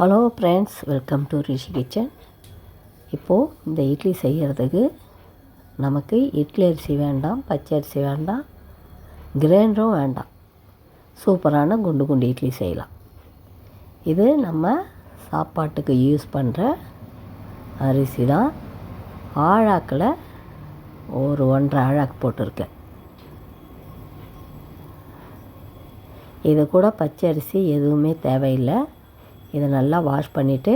Hello friends welcome to Rishi kitchen இப்போது இந்த இட்லி செய்கிறதுக்கு நமக்கு இட்லி அரிசி வேண்டாம் பச்சை அரிசி வேண்டாம் கிரைண்டரும் வேண்டாம். சூப்பரான குண்டு குண்டு இட்லி செய்யலாம். இது நம்ம சாப்பாட்டுக்கு யூஸ் பண்ணுற அரிசி தான். ஆழாக்கில் ஒரு ஒன்றரை ஆழாக்கு போட்டிருக்கேன். இது கூட பச்சை அரிசி எதுவுமே தேவையில்லை. இதை நல்லா வாஷ் பண்ணிவிட்டு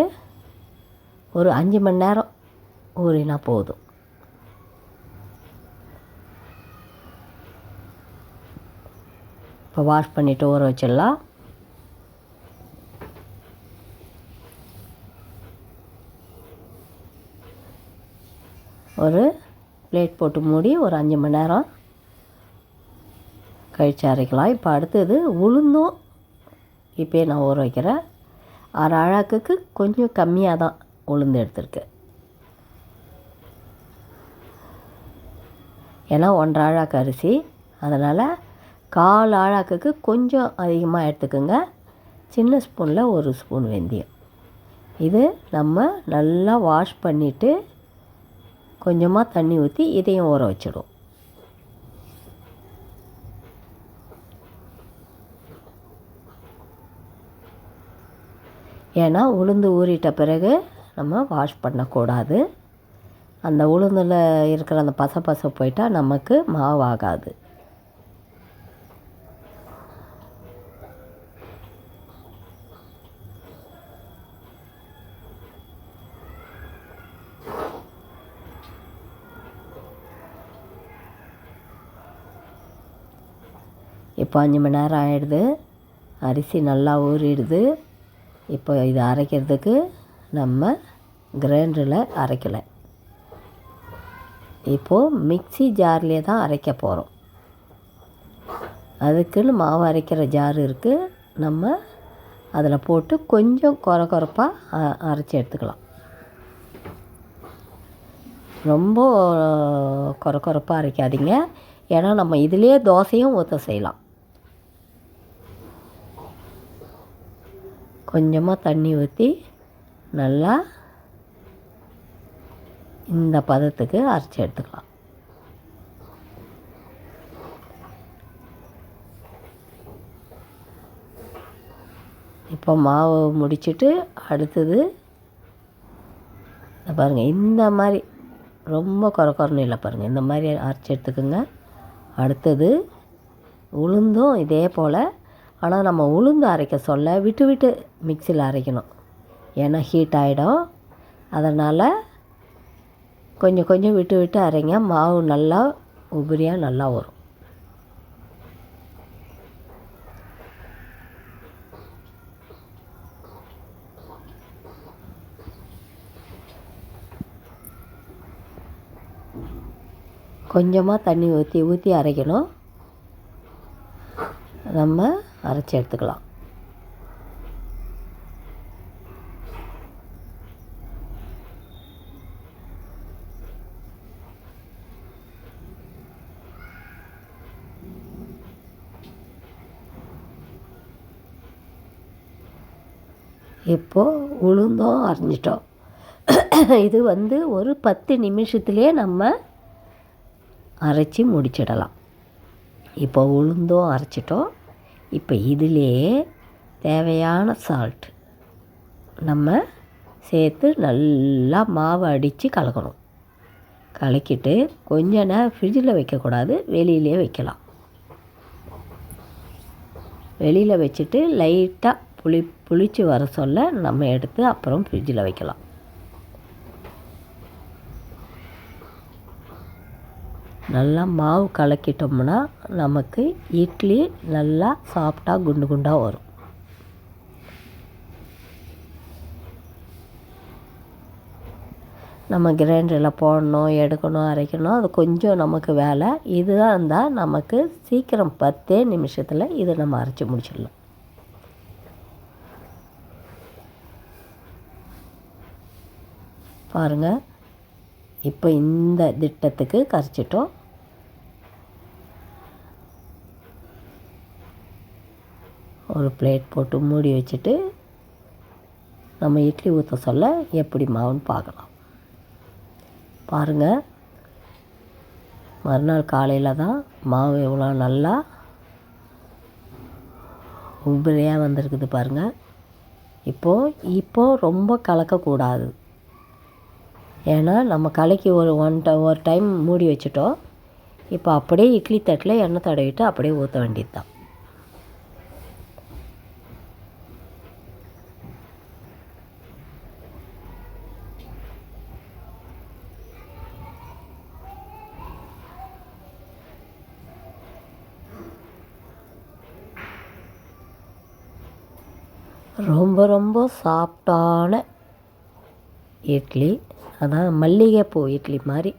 ஒரு அஞ்சு மணி நேரம் ஊறினா போதும். இப்போ வாஷ் பண்ணிவிட்டு ஊற வச்சிடலாம். ஒரு பிளேட் போட்டு மூடி ஒரு அஞ்சு மணி நேரம் கழித்து அரைக்கலாம். இப்போ அடுத்தது உளுந்தும் இப்போயே நான் ஊற வைக்கிறேன். அரை அழாக்குக்கு கொஞ்சம் கம்மியாக தான் உளுந்து எடுத்திருக்கு. ஏன்னா ஒன்றரை அழாக்கு அரிசி. அதனால் கால் ஆழாக்குக்கு கொஞ்சம் அதிகமாக எடுத்துக்கோங்க. சின்ன ஸ்பூனில் ஒரு ஸ்பூன் வெந்தயம். இது நம்ம நல்லா வாஷ் பண்ணிவிட்டு கொஞ்சமாக தண்ணி ஊற்றி இதையும் ஊற வச்சிடும் ஏன்னா உளுந்து ஊறிட்ட பிறகு நம்ம வாஷ் பண்ணக்கூடாது. அந்த உளுந்தில் இருக்கிற அந்த பச பச போயிட்டால் நமக்கு மாவாகாது. இப்போ அஞ்சு மணி நேரம் ஆகிடுது அரிசி நல்லா ஊறிடுது. இப்போ இதை அரைக்கிறதுக்கு நம்ம கிரைண்டரில் அரைக்கலை. இப்போது மிக்சி ஜார்லேயே தான் அரைக்க போகிறோம். அதுக்குன்னு மாவு அரைக்கிற ஜார் இருக்குது நம்ம அதில் போட்டு கொஞ்சம் குறை குறைப்பாக அரைச்சி எடுத்துக்கலாம். ரொம்ப குறை குறைப்பாக அரைக்காதீங்க. ஏன்னா நம்ம இதிலே தோசையும் ஊற்ற செய்யலாம். கொஞ்சமாக தண்ணி ஊற்றி நல்லா இந்த பதத்துக்கு அரைச்சி எடுத்துக்கலாம். இப்போ மாவு முடிச்சுட்டு அடுத்தது பாருங்கள் இந்த மாதிரி ரொம்ப குறை குறைன்னு இல்லை பாருங்கள் இந்த மாதிரி அரைச்சி எடுத்துக்கோங்க. அடுத்தது உளுந்தும் இதே போல் ஆனால் நம்ம உளுந்து அரைக்க சொல்ல விட்டு விட்டு மிக்சியில் அரைக்கணும். ஏன்னா ஹீட் ஆகிடும் அதனால் கொஞ்சம் கொஞ்சம் விட்டு விட்டு அரைங்க. மாவு நல்லா உபரியாக நல்லா வரும். கொஞ்சமாக தண்ணி ஊற்றி ஊற்றி அரைக்கணும். நம்ம அரைச்சி எடுத்துக்கலாம். இப்போது உளுந்தும் அரைஞ்சிட்டோம். இது வந்து ஒரு பத்து நிமிஷத்துலேயே நம்ம அரைச்சி முடிச்சிடலாம். இப்போ உளுந்தும் அரைச்சிட்டோம். இப்போ இதிலே தேவையான சால்ட் நம்ம சேர்த்து நல்லா மாவு அடித்து கலக்கணும். கலக்கிட்டு கொஞ்ச நேரம் ஃப்ரிட்ஜில் வைக்கக்கூடாது வெளியிலே வைக்கலாம். வெளியில் வச்சுட்டு லைட்டாக புளி புளிச்சு வர சொல்ல நம்ம எடுத்து அப்புறம் ஃப்ரிட்ஜில் வைக்கலாம். நல்லா மாவு கலக்கிட்டோம்னா நமக்கு இட்லி நல்லா சாஃப்டாக குண்டு குண்டாக வரும். நம்ம கிரைண்டரில் போடணும் எடுக்கணும் அரைக்கணும் அது கொஞ்சம் நமக்கு வேலை. இதுதான் இருந்தால் நமக்கு சீக்கிரம் பத்தே நிமிஷத்தில் இதை நம்ம அரைச்சி முடிச்சிடலாம். பாருங்கள் இப்போ இந்த திட்டத்துக்கு கரைச்சிட்டோம். ஒரு பிளேட் போட்டு மூடி வச்சுட்டு நம்ம இட்லி ஊற்ற சொல்ல எப்படி மாவுன்னு பார்க்கலாம். பாருங்கள் மறுநாள் காலையில் தான் மாவு எவ்வளோ நல்லா உபரியாக வந்திருக்குது பாருங்கள் இப்போது இப்போது ரொம்ப கலக்கக்கூடாது. ஏன்னா நம்ம கலக்கி ஒரு ஒன் ட ஒரு டைம் மூடி வச்சுட்டோம். இப்போ அப்படியே இட்லி தட்டில் எண்ணெய் தடவிட்டு அப்படியே ஊற்ற வேண்டியது தான் ரொம்ப ரொம்ப சாஃப்டான இட்லி. அதான் மல்லிகைப்பூ இட்லி மாதிரி.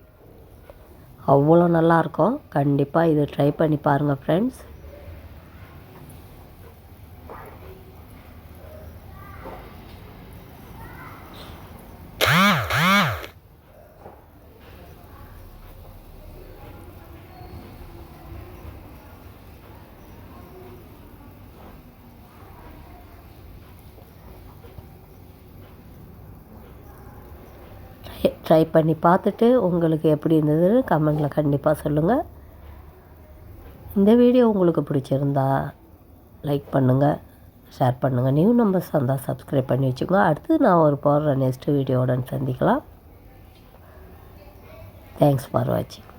அவ்வளோ நல்லாயிருக்கும் கண்டிப்பாக இது ட்ரை பண்ணி பாருங்கள் ஃப்ரெண்ட்ஸ் ட்ரை பண்ணி பார்த்துட்டு உங்களுக்கு எப்படி இருந்ததுன்னு கமெண்டில் கண்டிப்பாக சொல்லுங்கள் இந்த வீடியோ உங்களுக்கு பிடிச்சிருந்தா லைக் பண்ணுங்கள் ஷேர் பண்ணுங்கள் நியூ நம்பர்ஸ் வந்தால் சப்ஸ்கிரைப் பண்ணி வச்சுக்கோங்க. அடுத்து நான் ஒரு போடுற நெக்ஸ்ட் வீடியோவுடன் சந்திக்கலாம். தேங்க்ஸ் ஃபார் வாட்சிங்